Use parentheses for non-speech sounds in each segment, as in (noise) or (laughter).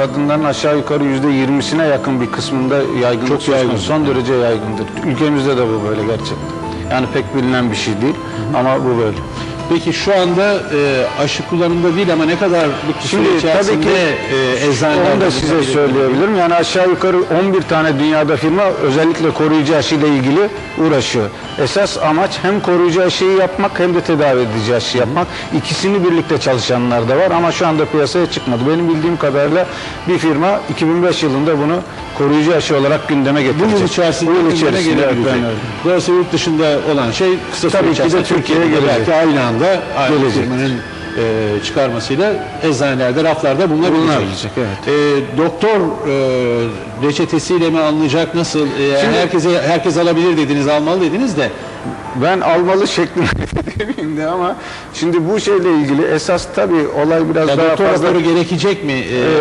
kadınların aşağı yukarı yüzde yirmisine yakın bir kısmında yaygınlık Çok yaygın. Son derece yaygındır. Ülkemizde de bu böyle gerçekten. Yani pek bilinen bir şey değil ama bu böyle. Peki şu anda e, aşı kullanımda değil ama ne kadarlık bir süre Şimdi içerisinde tabii ki e, eczanelerde onu da bu size söyleyebilirim. Yani aşağı yukarı 11 tane dünyada firma özellikle koruyucu aşıyla ilgili uğraşıyor. Esas amaç hem koruyucu aşıyı yapmak hem de tedavi edici aşı yapmak. İkisini birlikte çalışanlar da var ama şu anda piyasaya çıkmadı. Benim bildiğim kadarıyla bir firma 2005 yılında bunu koruyucu aşı olarak gündeme Bu getirecek. yıl içerisinde Bu yıl içerisinde gelebilecek. evet, ben öyle. Dolayısıyla yurt dışında olan şey kısa süre Tabii ki de içerisinde Türkiye'ye gelecek. belki aynı anda aynı Gelecek. E, çıkarmasıyla eczanelerde, raflarda. Bulunabilecek, evet. E, doktor e, reçetesiyle mi alınacak, nasıl? E, Şimdi- herkese herkes alabilir dediniz, almalı dediniz de. Ben almalı şeklinde (laughs) demeyeyim de ama şimdi bu şeyle ilgili esas tabii olay biraz Ya daha doktor fazla raporu gerekecek mi? E,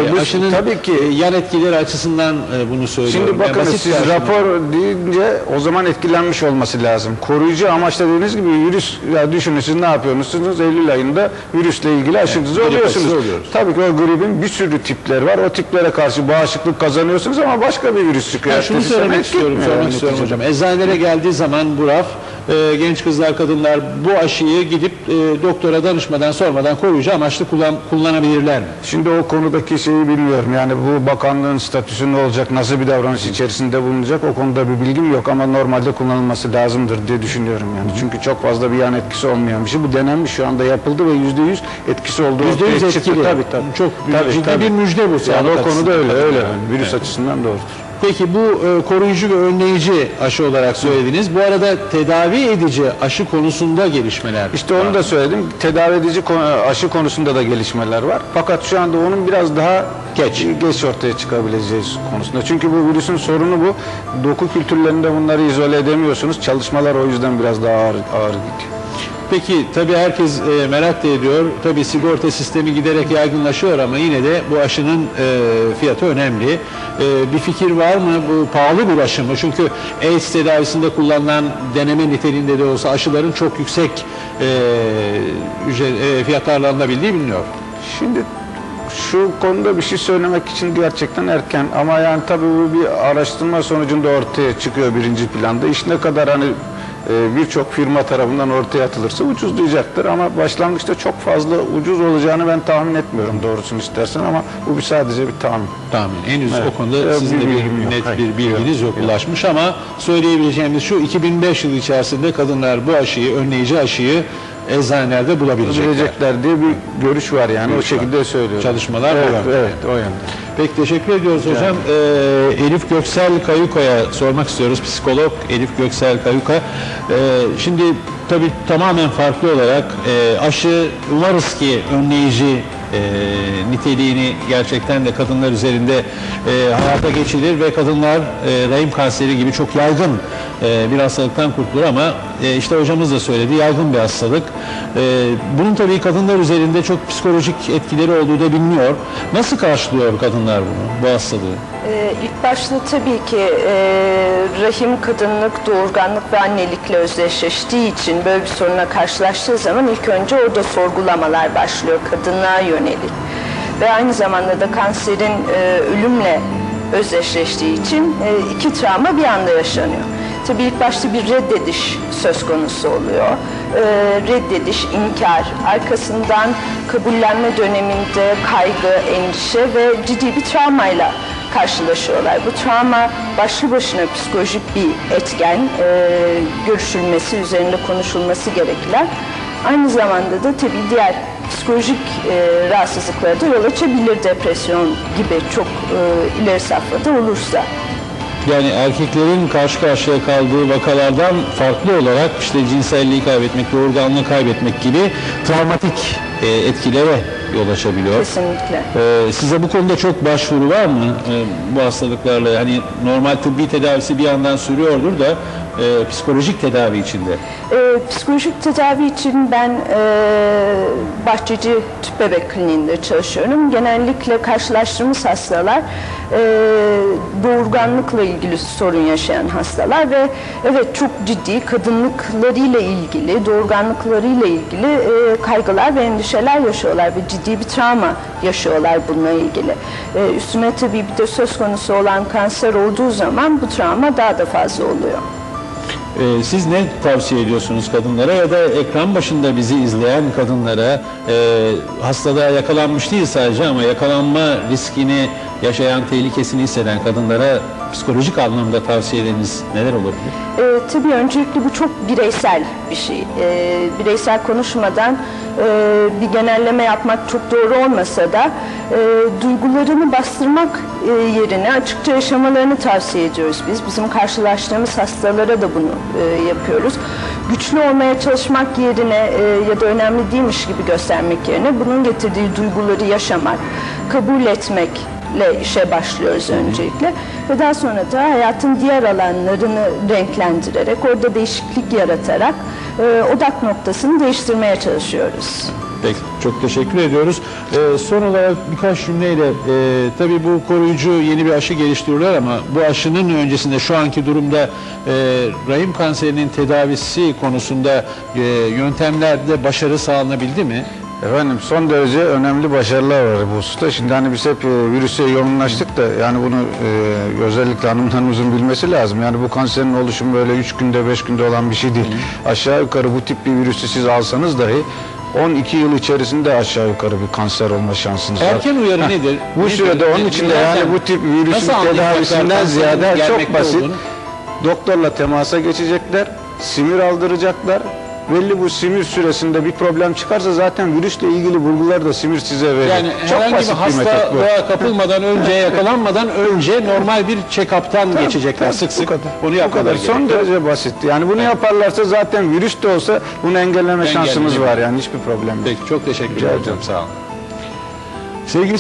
Ee, bu- aşının tabii ki. e, yan etkileri açısından e, bunu söylüyorum. Şimdi Yani bakın basit siz rapor deyince o zaman etkilenmiş olması lazım. Koruyucu amaçla dediğiniz gibi virüs ya düşünün siz ne yapıyorsunuz? Eylül ayında virüsle ilgili aşınızı grip oluyorsunuz. oluyoruz. Tabii ki o gripin bir sürü tipleri var. O tiplere karşı bağışıklık kazanıyorsunuz ama başka bir virüs çıkıyor. Ya şunu söylemek istiyorum, sormak yani istiyorum hocam. Eczanelere geldiği zaman bu raf, e, genç kızlar, kadınlar bu aşıyı gidip e, doktora danışmadan, sormadan koruyucu amaçlı kullan, kullanabilirler mi? Şimdi o konudaki şeyi bilmiyorum. Yani bu bakanlığın statüsü ne olacak, nasıl bir davranış içerisinde bulunacak o konuda bir bilgim yok ama normalde kullanılması lazımdır diye düşünüyorum yani. Çünkü çok fazla bir yan etkisi olmayan bir şey. Bu denenmiş şu anda yapıldı ve yüzde yüz etkisi olduğu Yüzde yüz ortaya çıktı. etkili. Tabii tabii. Çok Tabii, ciddi tabii. bir müjde bu. Yani o konuda öyle öyle. Evet. Yani virüs açısından doğrudur. Peki bu e, koruyucu ve önleyici aşı olarak söylediniz. Bu arada tedavi edici aşı konusunda gelişmeler İşte onu da söyledim. Tedavi edici konu- aşı konusunda da gelişmeler var. Fakat şu anda onun biraz daha geç geç ortaya çıkabileceği konusunda. Çünkü bu virüsün sorunu bu. Doku kültürlerinde bunları izole edemiyorsunuz. Çalışmalar o yüzden biraz daha ağır, ağır gidiyor. Peki tabii herkes e, merak da ediyor. Tabii sigorta sistemi giderek yaygınlaşıyor ama yine de bu aşının e, fiyatı önemli. E, bir fikir var mı? Bu pahalı bir aşı mı? Çünkü AIDS tedavisinde kullanılan deneme niteliğinde de olsa aşıların çok yüksek e, ücret, e, fiyatlarla alınabildiği biliniyor. Şimdi şu konuda bir şey söylemek için gerçekten erken ama yani tabii bu bir araştırma sonucunda ortaya çıkıyor birinci planda. İş ne kadar hani birçok firma tarafından ortaya atılırsa ucuzlayacaktır ama başlangıçta çok fazla ucuz olacağını ben tahmin etmiyorum doğrusunu istersen ama bu bir sadece bir tahmin. Tahmin. Henüz Evet. o konuda Ee, sizin de bir bir yok. net bir bilginiz yok, ulaşmış ama söyleyebileceğimiz şu 2005 yılı içerisinde kadınlar bu aşıyı, önleyici aşıyı eczanelerde bulabilecekler. Bilecekler diye bir görüş var yani Görüş o var. şekilde söylüyorum. Çalışmalar evet, yönde. evet o yönde. Peki teşekkür ediyoruz hocam. Ee, Elif Göksel Kayuka'ya sormak istiyoruz. Psikolog Elif Göksel Kayuka. Ee, şimdi tabii tamamen farklı olarak e, aşı umarız ki önleyici e, niteliğini gerçekten de kadınlar üzerinde e, hayata geçirir ve kadınlar e, rahim kanseri gibi çok yaygın e, bir hastalıktan kurtulur ama e, işte hocamız da söyledi yaygın bir hastalık. E, bunun tabii kadınlar üzerinde çok psikolojik etkileri olduğu da biliniyor. Nasıl karşılıyor kadınlar bunu, bu hastalığı? Ee, ilk başta tabii ki e, rahim kadınlık, doğurganlık ve annelikle özdeşleştiği için böyle bir soruna karşılaştığı zaman ilk önce orada sorgulamalar başlıyor kadınlığa yönelik. Ve aynı zamanda da kanserin e, ölümle özdeşleştiği için e, iki travma bir anda yaşanıyor. Tabii ilk başta bir reddediş söz konusu oluyor. Ee, reddediş, inkar, arkasından kabullenme döneminde kaygı, endişe ve ciddi bir travmayla karşılaşıyorlar. Bu travma başlı başına psikolojik bir etken, e, görüşülmesi, üzerinde konuşulması gerekirler. Aynı zamanda da tabii diğer psikolojik e, rahatsızlıklara da yol açabilir depresyon gibi çok e, ileri safhada olursa. Yani erkeklerin karşı karşıya kaldığı vakalardan farklı olarak işte cinselliği kaybetmek, doğurganlığı kaybetmek gibi travmatik e, etkilere yol açabiliyor. Kesinlikle. Ee, size bu konuda çok başvuru var mı Ee, bu hastalıklarla? Hani normal tıbbi tedavisi bir yandan sürüyordur da e, psikolojik tedavi içinde? Ee, psikolojik tedavi için ben e, Bahçeci Tüp Bebek Kliniği'nde çalışıyorum. Genellikle karşılaştığımız hastalar e, doğurganlıkla ilgili sorun yaşayan hastalar ve evet çok ciddi kadınlıklarıyla ilgili, doğurganlıklarıyla ilgili e, kaygılar ve endişeler yaşıyorlar ve ciddi bir travma yaşıyorlar bununla ilgili. E, üstüne tabii bir de söz konusu olan kanser olduğu zaman bu travma daha da fazla oluyor. Ee, siz ne tavsiye ediyorsunuz kadınlara ya da ekran başında bizi izleyen kadınlara e, hastalığa yakalanmış değil sadece ama yakalanma riskini yaşayan tehlikesini hisseden kadınlara psikolojik anlamda tavsiyeleriniz neler olabilir? Ee, tabii öncelikle bu çok bireysel bir şey. Ee, bireysel konuşmadan e, bir genelleme yapmak çok doğru olmasa da e, duygularını bastırmak e, yerine açıkça yaşamalarını tavsiye ediyoruz biz. Bizim karşılaştığımız hastalara da bunu e, yapıyoruz. Güçlü olmaya çalışmak yerine e, ya da önemli değilmiş gibi göstermek yerine bunun getirdiği duyguları yaşamak, kabul etmek, ile işe başlıyoruz öncelikle ve daha sonra da hayatın diğer alanlarını renklendirerek orada değişiklik yaratarak e, odak noktasını değiştirmeye çalışıyoruz. Peki, çok teşekkür ediyoruz. Ee, son olarak birkaç cümleyle, e, tabii bu koruyucu yeni bir aşı geliştiriyorlar ama bu aşının öncesinde şu anki durumda e, rahim kanserinin tedavisi konusunda e, yöntemlerde başarı sağlanabildi mi? Efendim son derece önemli başarılar var bu hususta. Şimdi hani biz hep e, virüse yoğunlaştık da yani bunu e, özellikle hanımlarımızın bilmesi lazım. Yani bu kanserin oluşumu böyle 3 günde 5 günde olan bir şey değil. Aşağı yukarı bu tip bir virüsü siz alsanız dahi 12 yıl içerisinde aşağı yukarı bir kanser olma şansınız var. Erken uyarı nedir? Bu Nedir? sürede onun için de Nereden- yani bu tip virüsün Nasıl anlayacaklar tedavisinden kanserin ziyade gelmekte çok basit. olduğunu? Doktorla temasa geçecekler, simir aldıracaklar. Belli bu simir süresinde bir problem çıkarsa zaten virüsle ilgili bulgular da simir size verir. Yani çok herhangi bir hastalığa kapılmadan önce, yakalanmadan önce normal bir check-up'tan geçecekler Tabii, sık sık. Kadar. Bunu bu yapmaları kadar. Son derece basit. Yani bunu yaparlarsa zaten virüs de olsa bunu engelleme şansımız Engelleme. var yani hiçbir problem yok. Peki çok teşekkür ederim. Sağ olun. Sevgili